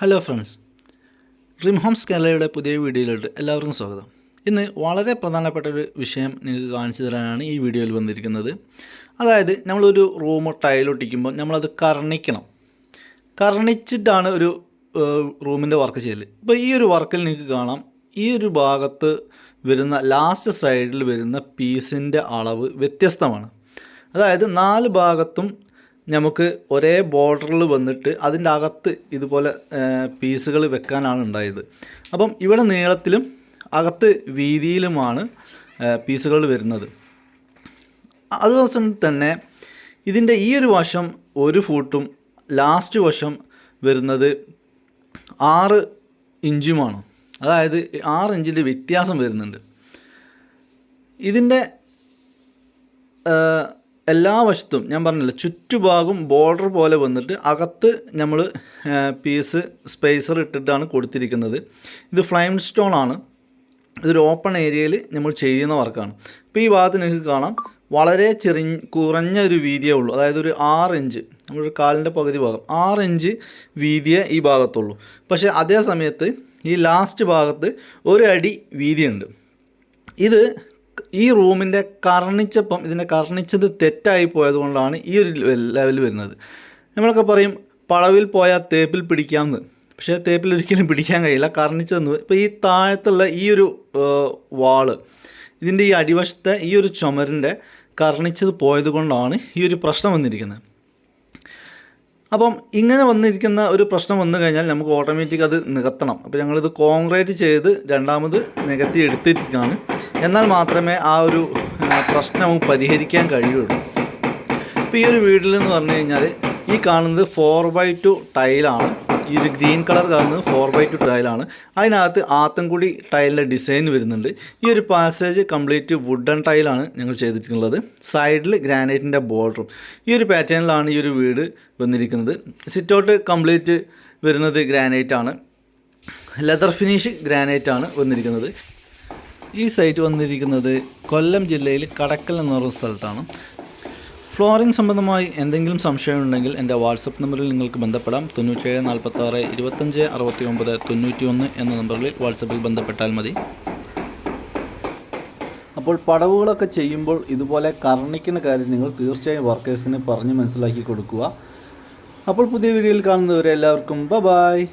Hello friends dream Holmes കേരളയുടെ പുതിയ വീഡിയോയിലോട്ട് എല്ലാവർക്കും സ്വാഗതം. ഇന്ന് വളരെ പ്രധാനപ്പെട്ട ഒരു വിഷയം നിങ്ങൾക്ക് കാണിച്ചു തരാനാണ് ഈ വീഡിയോയിൽ വന്നിരിക്കുന്നത്. അതായത് നമ്മളൊരു റൂം ടൈലൊട്ടിക്കുമ്പോൾ നമ്മളത് കർണിക്കണം. കർണിച്ചിട്ടാണ് ഒരു റൂമിന്റെ വർക്ക് ചെയ്യൽ ഇപ്പോൾ ഈ ഒരു വർക്കിൽ നിങ്ങൾക്ക് കാണാം. ഈ ഒരു ഭാഗത്ത് വരുന്ന ലാസ്റ്റ് സൈഡിൽ വരുന്ന പീസിന്റെ അളവ് വ്യത്യസ്തമാണ്. അതായത് നാല് ഭാഗത്തും നമുക്ക് ഒരേ ബോർഡറിൽ വന്നിട്ട് അതിന്റെ അകത്ത് ഇതുപോലെ പീസുകൾ വെക്കാനാണ് ഉണ്ടായത്. അപ്പം ഇവിടെ നീളത്തിലും അകത്ത് വീതിയിലുമാണ് പീസുകൾ വരുന്നത്. അതുപോലെ തന്നെ ഇതിന്റെ ഈ ഒരു വശം ഒരു ഫൂട്ടും ലാസ്റ്റ് വശം വരുന്നത് ആറ് ഇഞ്ചുമാണ്. അതായത് ആറ് ഇഞ്ചിന്റെ വ്യത്യാസം വരുന്നുണ്ട്. ഇതിന്റെ എല്ലാ വശത്തും ഞാൻ പറഞ്ഞില്ല ചുറ്റുഭാഗം ബോർഡർ പോലെ വന്നിട്ട് അകത്ത് നമ്മൾ പീസ് സ്പേസർ ഇട്ടിട്ടാണ് കൊടുത്തിരിക്കുന്നത്. ഇത് ഫ്ലൈം സ്റ്റോൺ ആണ്. ഇതൊരു ഓപ്പൺ ഏരിയയിൽ നമ്മൾ ചെയ്യുന്ന വർക്കാണ്. ഇപ്പോൾ ഈ ഭാഗത്ത് നിങ്ങൾക്ക് കാണാം. വളരെ ചെറി കുറഞ്ഞ ഒരു വീതിയേ ഉള്ളൂ. അതായത് ഒരു ആറ് ഇഞ്ച് നമ്മളൊരു കാലിന്റെ പകുതി ഭാഗം. ആറ് ഇഞ്ച് വീതിയേ ഈ ഭാഗത്തുള്ളൂ. പക്ഷേ അതേ സമയത്ത് ഈ ലാസ്റ്റ് ഭാഗത്ത് ഒരു അടി വീതിയുണ്ട്. ഇത് ഈ റൂമിന്റെ കർണിച്ചപ്പം ഇതിനെ കർണിച്ചത് തെറ്റായി പോയതുകൊണ്ടാണ് ഈ ഒരു ലെവൽ വരുന്നത്. നമ്മളൊക്കെ പറയും പളവിൽ പോയാൽ തേപ്പിൽ പിടിക്കാമെന്ന് പക്ഷേ തേപ്പിൽ ഒരിക്കലും പിടിക്കാൻ കഴിയില്ല. കർണിച്ചെന്ന് ഇപ്പോൾ ഈ താഴത്തുള്ള ഈ ഒരു വാൾ ഇതിന്റെ ഈ അടിവശത്തെ ഈ ഒരു ചുമരിന്റെ കർണിച്ചത് പോയത് കൊണ്ടാണ് ഈ ഒരു പ്രശ്നം വന്നിരിക്കുന്നത്. അപ്പം ഇങ്ങനെ വന്നിരിക്കുന്ന ഒരു പ്രശ്നം വന്നു കഴിഞ്ഞാൽ നമുക്ക് ഓട്ടോമാറ്റിക് അത് നികത്തണം. അപ്പോൾ ഞങ്ങളിത് കോൺക്രീറ്റ് ചെയ്ത് രണ്ടാമത് നികത്തി എടുത്തിട്ടാണ് എന്നാൽ മാത്രമേ ആ ഒരു പ്രശ്നം പരിഹരിക്കാൻ കഴിയുള്ളൂ. ഇപ്പോൾ ഈ ഒരു വീട്ടിൽ എന്ന് പറഞ്ഞു കഴിഞ്ഞാൽ ഈ കാണുന്നത് ഫോർ ബൈ ടു ടൈലാണ് ഈ ഒരു ഗ്രീൻ കളർ കാണുന്നത് ഫോർ ബൈ ടു ടൈലാണ് അതിനകത്ത് ആത്തൻകുടി ടൈലിന്റെ ഡിസൈൻ വരുന്നുണ്ട്. ഈ ഒരു പാസേജ് കംപ്ലീറ്റ് വുഡൻ ടൈലാണ് ഞങ്ങൾ ചെയ്തിട്ടുള്ളത്. സൈഡിൽ ഗ്രാനൈറ്റിന്റെ ബോർഡറും ഈ ഒരു പാറ്റേണിലാണ് ഈ ഒരു വീട് വന്നിരിക്കുന്നത്. സിറ്റൗട്ട് കംപ്ലീറ്റ് വരുന്നത് ഗ്രാനൈറ്റ് ആണ്. ലെതർ ഫിനിഷ് ഗ്രാനൈറ്റ് ആണ് വന്നിരിക്കുന്നത്. ഈ സൈറ്റ് വന്നിരിക്കുന്നത് കൊല്ലം ജില്ലയിൽ കടക്കൽ എന്ന് പറയുന്ന സ്ഥലത്താണ്. ഫ്ലോറിംഗ് സംബന്ധമായി എന്തെങ്കിലും സംശയമുണ്ടെങ്കിൽ എന്റെ വാട്സപ്പ് നമ്പറിൽ നിങ്ങൾക്ക് ബന്ധപ്പെടാം. തൊണ്ണൂറ്റേഴ് നാൽപ്പത്താറ് ഇരുപത്തഞ്ച് അറുപത്തി ഒമ്പത് തൊണ്ണൂറ്റി ഒന്ന് എന്ന നമ്പറിൽ വാട്സപ്പിൽ ബന്ധപ്പെട്ടാൽ മതി. അപ്പോൾ പടവുകളൊക്കെ ചെയ്യുമ്പോൾ ഇതുപോലെ കർണിക്കുന്ന കാര്യം നിങ്ങൾ തീർച്ചയായും വർക്കേഴ്സിന് പറഞ്ഞ് മനസ്സിലാക്കി കൊടുക്കുക. അപ്പോൾ പുതിയ വീഡിയോയിൽ കാണുന്നവരെ എല്ലാവർക്കും ബ ബായ്